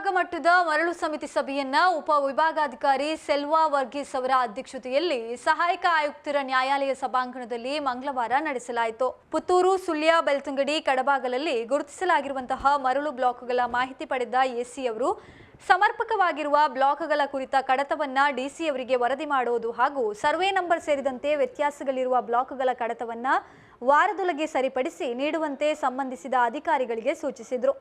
ವಿಭಾಗ ಮಟ್ಟದ ಮರಳು ಸಮಿತಿ ಸಭೆಯನ್ನ ಉಪ ವಿಭಾಗಾಧಿಕಾರಿ ಸೆಲ್ವಾ ವರ್ಗೀಸ್ ಅವರ ಅಧ್ಯಕ್ಷತೆಯಲ್ಲಿ ಸಹಾಯಕ ಆಯುಕ್ತರ ನ್ಯಾಯಾಲಯ ಸಭಾಂಗಣದಲ್ಲಿ ಮಂಗಳವಾರ ನಡೆಸಲಾಯಿತು. ಪುತ್ತೂರು, ಸುಳ್ಯ, ಬೆಳ್ತಂಗಡಿ, ಕಡಬಾಗಲಲ್ಲಿ ಗುರುತಿಸಲಾಗಿರುವಂತಹ ಮರಳು ಬ್ಲಾಕ್ಗಳ ಮಾಹಿತಿ ಪಡೆದ ಎಸಿ ಅವರು, ಸಮರ್ಪಕವಾಗಿರುವ ಬ್ಲಾಕ್ಗಳ ಕುರಿತ ಕಡತವನ್ನ ಡಿಸಿ ಅವರಿಗೆ ವರದಿ ಮಾಡುವುದು ಹಾಗೂ ಸರ್ವೆ ನಂಬರ್ ಸೇರಿದಂತೆ ವ್ಯತ್ಯಾಸಗಳಿರುವ ಬ್ಲಾಕ್ಗಳ ಕಡತವನ್ನ ವಾರದೊಳಗೆ ಸರಿಪಡಿಸಿ ನೀಡುವಂತೆ ಸಂಬಂಧಿಸಿದ ಅಧಿಕಾರಿಗಳಿಗೆ ಸೂಚಿಸಿದರು.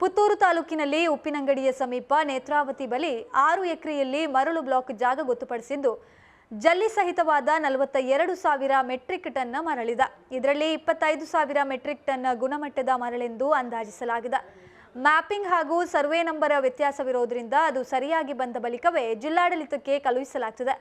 ಪುತ್ತೂರು ತಾಲೂಕಿನಲ್ಲಿ ಉಪ್ಪಿನಂಗಡಿಯ ಸಮೀಪ ನೇತ್ರಾವತಿ ಬಳಿ ಆರು ಎಕರೆಯಲ್ಲಿ ಮರಳು ಬ್ಲಾಕ್ ಜಾಗ ಗೊತ್ತುಪಡಿಸಿದ್ದು, ಜಲ್ಲಿ ಸಹಿತವಾದ ನಲವತ್ತ ಎರಡು ಸಾವಿರ ಮೆಟ್ರಿಕ್ ಟನ್ನ ಮರಳಿದ. ಇದರಲ್ಲಿ ಇಪ್ಪತ್ತೈದು ಸಾವಿರ ಮೆಟ್ರಿಕ್ ಟನ್ ಗುಣಮಟ್ಟದ ಮರಳೆಂದು ಅಂದಾಜಿಸಲಾಗಿದೆ. ಮ್ಯಾಪಿಂಗ್ ಹಾಗೂ ಸರ್ವೆ ನಂಬರ್ ವ್ಯತ್ಯಾಸವಿರೋದ್ರಿಂದ ಅದು ಸರಿಯಾಗಿ ಬಂದ ಬಳಿಕವೇ ಜಿಲ್ಲಾಡಳಿತಕ್ಕೆ ಕಳುಹಿಸಲಾಗ್ತದೆ.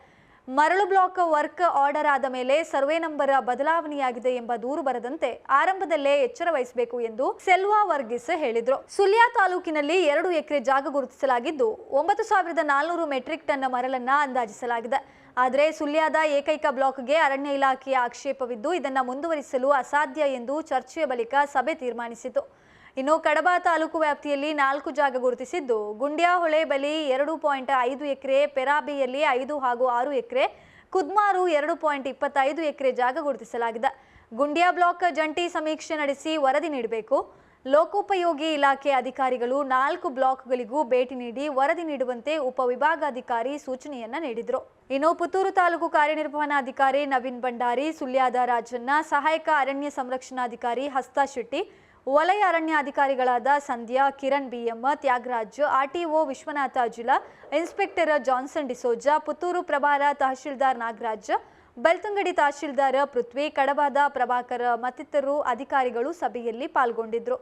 ಮರಳು ಬ್ಲಾಕ್ ವರ್ಕ್ ಆರ್ಡರ್ ಆದ ಮೇಲೆ ಸರ್ವೆ ನಂಬರ್ ಬದಲಾವಣೆಯಾಗಿದೆ ಎಂಬ ದೂರು ಬರದಂತೆ ಆರಂಭದಲ್ಲೇ ಎಚ್ಚರ ವಹಿಸಬೇಕು ಎಂದು ಸೆಲ್ವಾ ವರ್ಗೀಸ್ ಹೇಳಿದ್ರು. ಸುಲ್ಯ ತಾಲೂಕಿನಲ್ಲಿ ಎರಡು ಎಕರೆ ಜಾಗ ಗುರುತಿಸಲಾಗಿದ್ದು, ಒಂಬತ್ತು ಸಾವಿರದ ನಾಲ್ನೂರು ಮೆಟ್ರಿಕ್ ಟನ್ ಮರಳನ್ನ ಅಂದಾಜಿಸಲಾಗಿದೆ. ಆದರೆ ಸುಲ್ಯಾದ ಏಕೈಕ ಬ್ಲಾಕ್ಗೆ ಅರಣ್ಯ ಇಲಾಖೆಯ ಆಕ್ಷೇಪವಿದ್ದು, ಇದನ್ನು ಮುಂದುವರಿಸಲು ಅಸಾಧ್ಯ ಎಂದು ಚರ್ಚೆಯ ಬಳಿಕ ಸಭೆ ತೀರ್ಮಾನಿಸಿತು. ಇನ್ನು ಕಡಬ ತಾಲೂಕು ವ್ಯಾಪ್ತಿಯಲ್ಲಿ ನಾಲ್ಕು ಜಾಗ ಗುರುತಿಸಿದ್ದು, ಗುಂಡ್ಯಾಹೊಳೆ ಬಳಿ ಎರಡು ಪಾಯಿಂಟ್ ಐದು ಎಕರೆ, ಪೆರಾಬಿಯಲ್ಲಿ ಐದು ಹಾಗೂ ಆರು ಎಕರೆ, ಕುದ್ಮಾರು ಎರಡು ಪಾಯಿಂಟ್ ಇಪ್ಪತ್ತೈದು ಎಕರೆ ಜಾಗ ಗುರುತಿಸಲಾಗಿದೆ. ಗುಂಡ್ಯಾ ಬ್ಲಾಕ್ ಜಂಟಿ ಸಮೀಕ್ಷೆ ನಡೆಸಿ ವರದಿ ನೀಡಬೇಕು. ಲೋಕೋಪಯೋಗಿ ಇಲಾಖೆ ಅಧಿಕಾರಿಗಳು ನಾಲ್ಕು ಬ್ಲಾಕ್ಗಳಿಗೂ ಭೇಟಿ ನೀಡಿ ವರದಿ ನೀಡುವಂತೆ ಉಪವಿಭಾಗಾಧಿಕಾರಿ ಸೂಚನೆಯನ್ನ ನೀಡಿದರು. ಇನ್ನು ಪುತ್ತೂರು ತಾಲೂಕು ಕಾರ್ಯನಿರ್ವಹಣಾಧಿಕಾರಿ ನವೀನ್ ಭಂಡಾರಿ, ಸುಳ್ಯಾದ ರಾಜಣ್ಣ, ಸಹಾಯಕ ಅರಣ್ಯ ಸಂರಕ್ಷಣಾಧಿಕಾರಿ ಹಸ್ತಾ ಶೆಟ್ಟಿ ವಲಯ ಅರಣ್ಯಾಧಿಕಾರಿಗಳಾದ Sandhya, Kiran B M Thyagaraj, RTO Vishwanatha Ajula inspector Johnson D'Souza, Puttur ಪ್ರಭಾರ ತಹಶೀಲ್ದಾರ್ ನಾಗರಾಜ್, ಬೆಳ್ತಂಗಡಿ ತಹಶೀಲ್ದಾರ್ ಪೃಥ್ವಿ ಕಡಬಾದ ಪ್ರಭಾಕರ್ ಮತ್ತಿತರರು ಅಧಿಕಾರಿಗಳು ಸಭೆಯಲ್ಲಿ ಪಾಲ್ಗೊಂಡಿದ್ರು.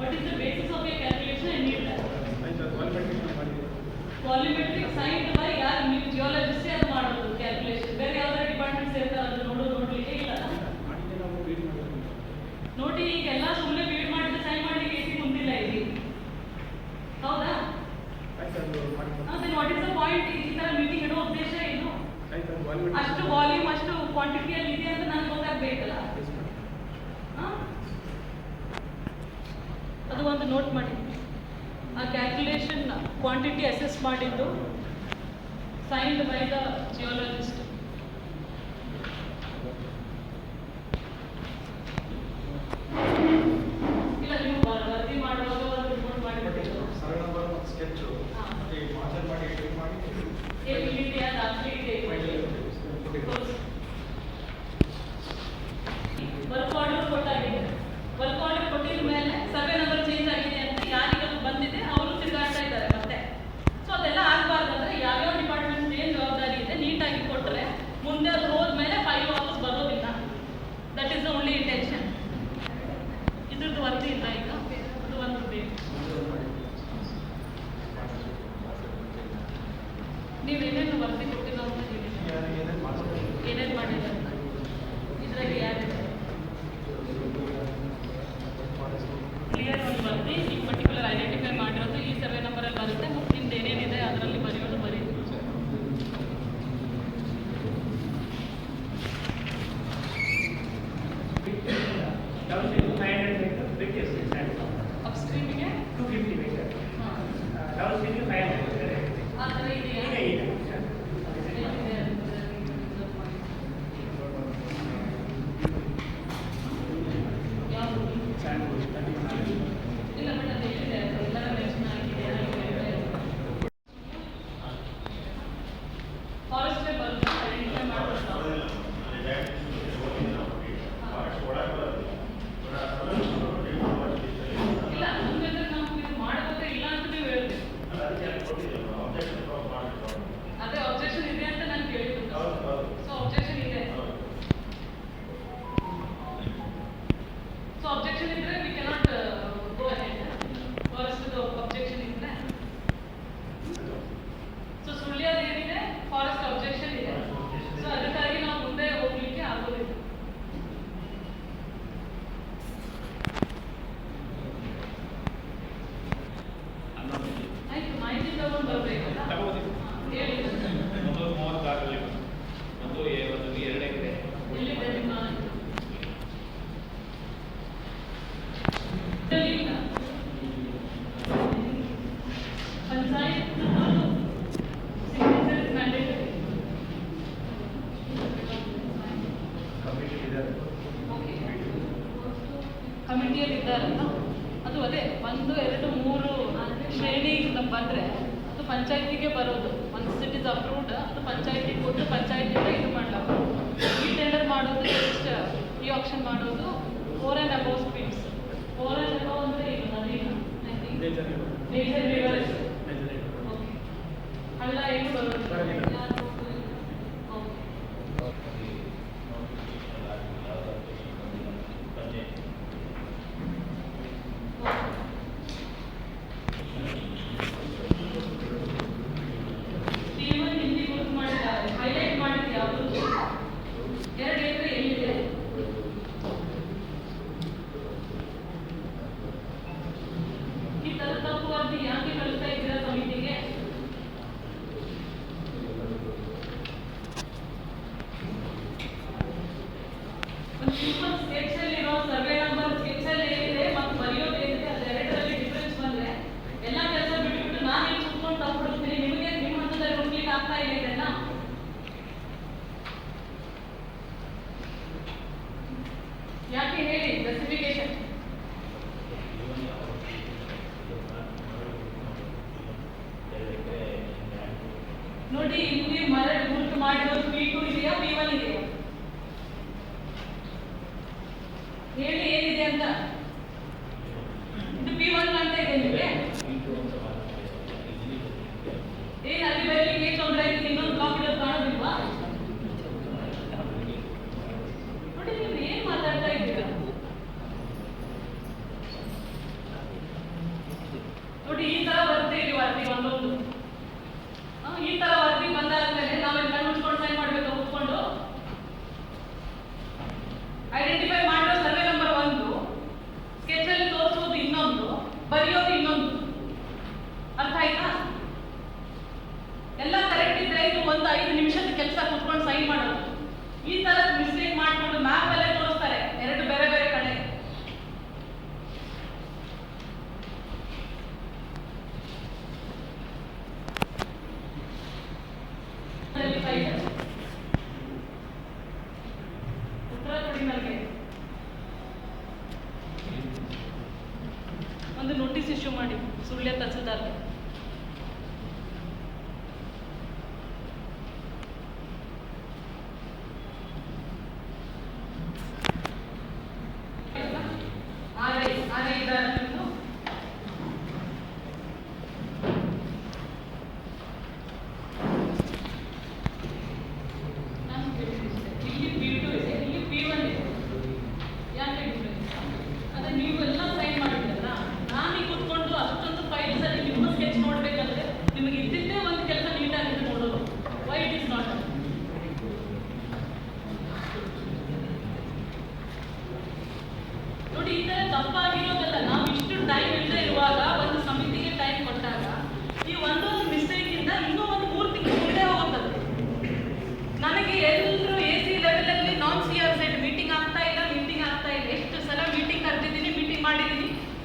What is the basis of your calculation and Newton? Volumetric. Volumetric signed by our geologist. Calculation quantity assess ಮಾಡಿದ್ದು ಸೈನ್ಡ್ ಬೈ ದ ಜಿಯೋಲಜಿಸ್ಟ್ ಪಂಚಾಯತಿಗೆ ಬರೋದು. ಒಂದು city is approved ಅದು ಪಂಚಾಯತಿ ಕೊಟ್ಟು ಪಂಚಾಯತಿಯಿಂದ ಇದು ಮಾಡಲಾಗ ಈ ಟೆಂಡರ್ ಮಾಡೋದು ಜಸ್ಟ್ ಈ ಆಪ್ಷನ್ ಮಾಡೋದು four and above streams four and above ಅಂದರೆ ಈಗ ನದಿನ ರಿವರ್ಸ್ ಹಳ್ಳ ಏನು ಬರೋದು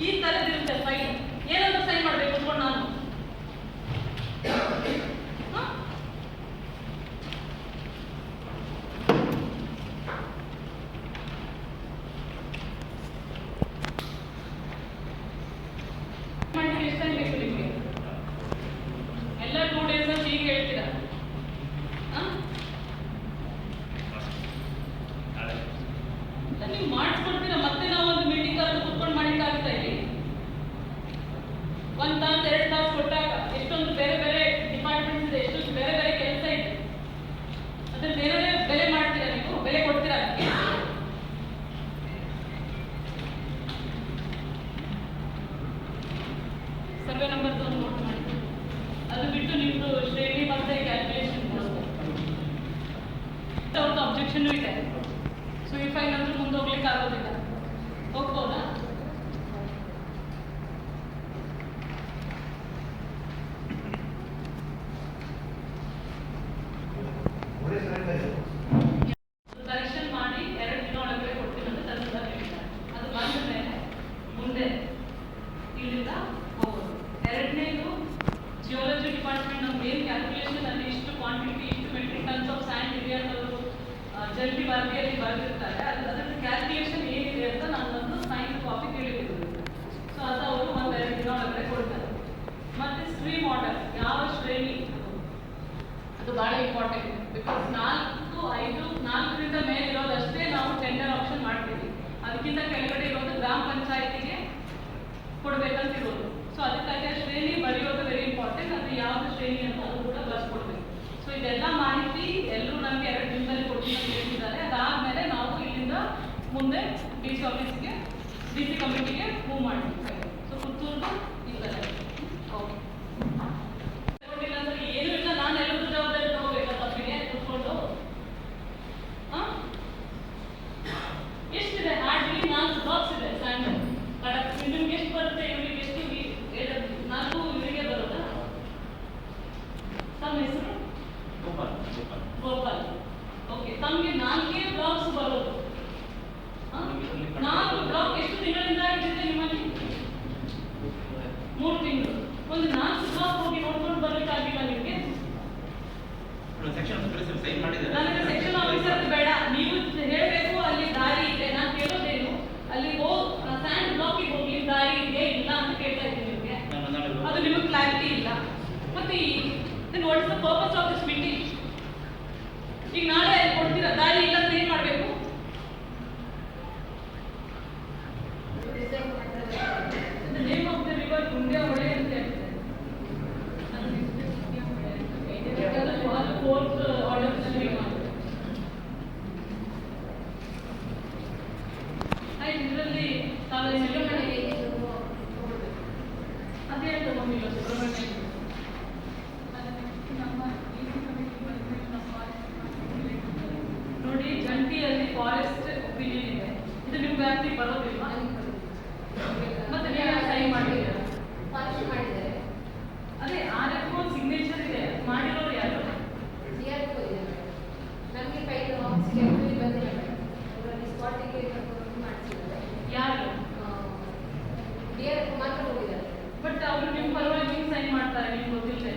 ಈ ತರದಿರುತ್ತೆ ಫೈಲ್ ಏನಂತ ಸೈನ್ ಮಾಡಬೇಕು ಅಂದ್ಕೊಂಡು ನಾನು. ನೀವು ಮಾಡಿಸ್ಕೊಡ್ತೀರಾ? ಮತ್ತೆ ನಾವು ಒಂದು ತಾಸು, ಎರಡು ತಾಸು ಕೊಟ್ಟಾಗ ಎಷ್ಟೊಂದು ಬೇರೆ ಬೇರೆ ಡಿಪಾರ್ಟ್ಮೆಂಟ್ಸ್ ಇದೆ, ಎಷ್ಟೊಂದು ಬೇರೆ ಬೇರೆ ಕೆಲಸ ಇದೆ. ಅದನ್ನು ಬೇರೆ ಬೇರೆ ಭಾಳ ಇಂಪಾರ್ಟೆಂಟ್ ಬಿಕಾಸ್ ನಾಲ್ಕು, ಐದು, ನಾಲ್ಕರಿಂದ ಮೇಲೆ ಇರೋದಷ್ಟೇ ನಾವು ಟೆಂಡರ್ ಆಪ್ಷನ್ ಮಾಡ್ತೀವಿ. ಅದಕ್ಕಿಂತ ಕೆಳಗಡೆ ಇರೋದು ಗ್ರಾಮ ಪಂಚಾಯತಿಗೆ ಕೊಡ್ಬೇಕಂತಿರೋದು. ಸೊ ಅದಕ್ಕಾಗಿ ಶ್ರೇಣಿ ಬರೆಯೋದು ವೆರಿ ಇಂಪಾರ್ಟೆಂಟ್ ಅದು ಯಾವ ಶ್ರೇಣಿ ಅಂತ ಅದು ಕೂಡ ಬರ್ಸ್ಕೊಡ್ಬೇಕು. ಸೊ ಇದೆಲ್ಲ ಮಾಹಿತಿ ಎಲ್ಲರೂ ನಮಗೆ ಎರಡು ದಿನದಲ್ಲಿ ಕೊಟ್ಟಿದ್ದಾರೆ ಅದಾದ ಮೇಲೆ ನಾವು ಇಲ್ಲಿಂದ ಮುಂದೆ ಡಿ ಸಿ ಆಫೀಸ್ಗೆ ಡಿ ಸಿ ಕಮಿಟಿಗೆ ಮೂವ್ ಮಾಡ್ತೀವಿ. ಸೊ ಪುತ್ತೂರು ఆలోచనలు ಬಟ್ ಅವರು ನಿಮ್ಮ ಪರವಾಗಿ ಸೈನ್ ಮಾಡ್ತಾರೆ ನಿಮ್ಗೆ ಗೊತ್ತಿಲ್ಲ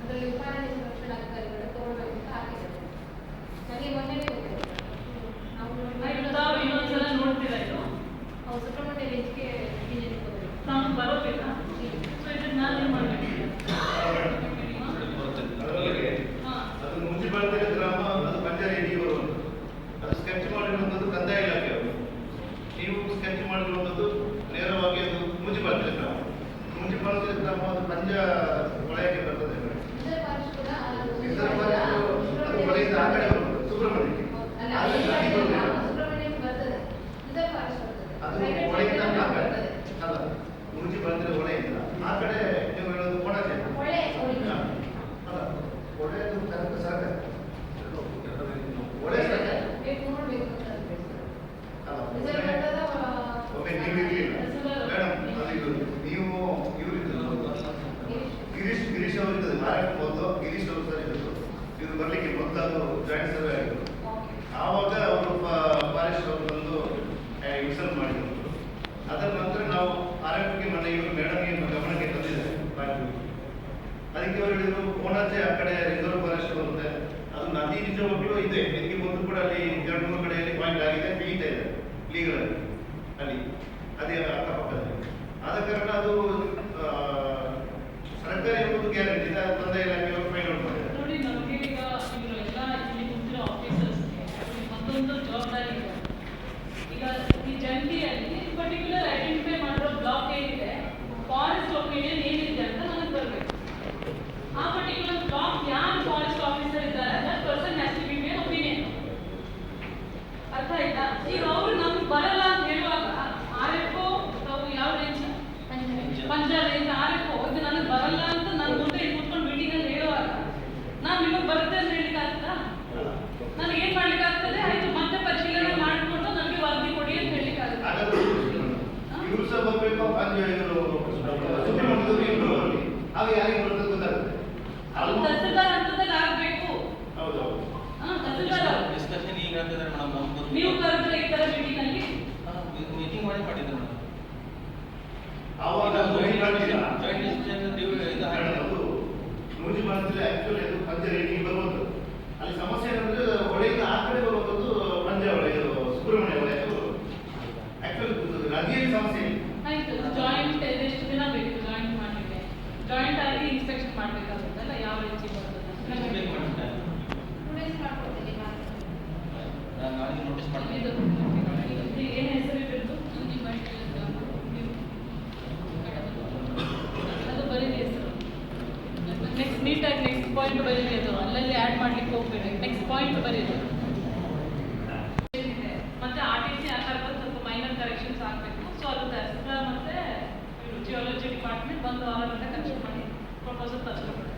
ಅದರಲ್ಲಿ ಉಪನಯನ ಅಧಿಕಾರಿಗಳು ತಗೊಳ್ಬೇಕು ಅಂತ ಆಗಿದೆ ನನಗೆ ಮೊನ್ನೆ ತಾವು ಇನ್ನೊಂದ್ಸಲ ನೋಡ್ತೀರಾ ಇದು? ಅವ್ರು ಸುಬ್ರಹ್ಮಣ್ಯ ರೇಂಜ್ಗೆ ತಾವು ಬರೋದಿಲ್ಲ? ಸೊ ಇದನ್ನ ನಾನು ಏನು ಗ್ರಾಮ ಪಂಜ ಒಳಗೆ ಬರ್ತದೆ. ಆಗಿರ್ಬೋದು ಗಿರೀಶ್ ಅವರು ಸರ್ ಇದ್ರು. ಇವ್ರು ಬರಲಿಕ್ಕೆ ಮೊದಲು ಜಾಯಿಂಟ್ ಸರ್ವೆ ಆಗಿದ್ರು ಆವಾಗ ಅವರು ಫಾರೆಸ್ಟ್ ಅವರು ಬಂದು ಇನ್ಸಲ್ಟ್ ಮಾಡಿದ್ರು. ಅದರ ನಂತರ ನಾವು ಆರೋಗ್ಯಕ್ಕೆ ಮನೆ ಇವರು ಮೇಡಮ್ಗೆ ಗಮನಕ್ಕೆ ತಂದಿದ್ದಾರೆ ಅದಕ್ಕೆ ಅವರು ಹೇಳಿದ್ರು ಓಣಾಚೆ ಆ ಕಡೆ ರಿಸರ್ವ್ ಫಾರೆಸ್ಟ್ ಬರುತ್ತೆ. ಅದು ನದಿ ನಿಜವಾಗ್ಲೂ ಇದೆ. ನಿಮಗೆ ಮೊದಲು ಕೂಡ ಅಲ್ಲಿ ಎರಡು ಮೂರು ಕಡೆಯಲ್ಲಿ ಪಾಯಿಂಟ್ ಆಗಿದೆ ತೆಗಿತಾ ಇದೆ ಲೀಗಲ್ ಆಗಿ. ಆಯ್ತಾ ಈಗ ಆಯ್ತು ಜಾಯಿಂಟ್ ಎಷ್ಟು ದಿನ ಬೇಕು? ಜಾಯಿಂಟ್ ಮಾಡಲಿಕ್ಕೆ. ಜಾಯಿಂಟ್ ಆಗಿ ಇನ್ಸ್ಪೆಕ್ಷನ್ ಮಾಡಬೇಕಾಗುತ್ತಲ್ಲ ಯಾವ ರೀತಿ ಏನು ಹೆಸರು ಇರೋದು ಅದು ಬರೀರಿ ಹೆಸರು. ನೆಕ್ಸ್ಟ್ ನೀಟಾಗಿ ನೆಕ್ಸ್ಟ್ ಪಾಯಿಂಟ್ ಬರೀರಿ ಅದು. ಅಲ್ಲಲ್ಲಿ ಆ್ಯಡ್ ಮಾಡ್ಲಿಕ್ಕೆ ಹೋಗ್ಬೇಡಿ. ನೆಕ್ಸ್ಟ್ ಪಾಯಿಂಟ್ ಬರೀರಿ Depois eu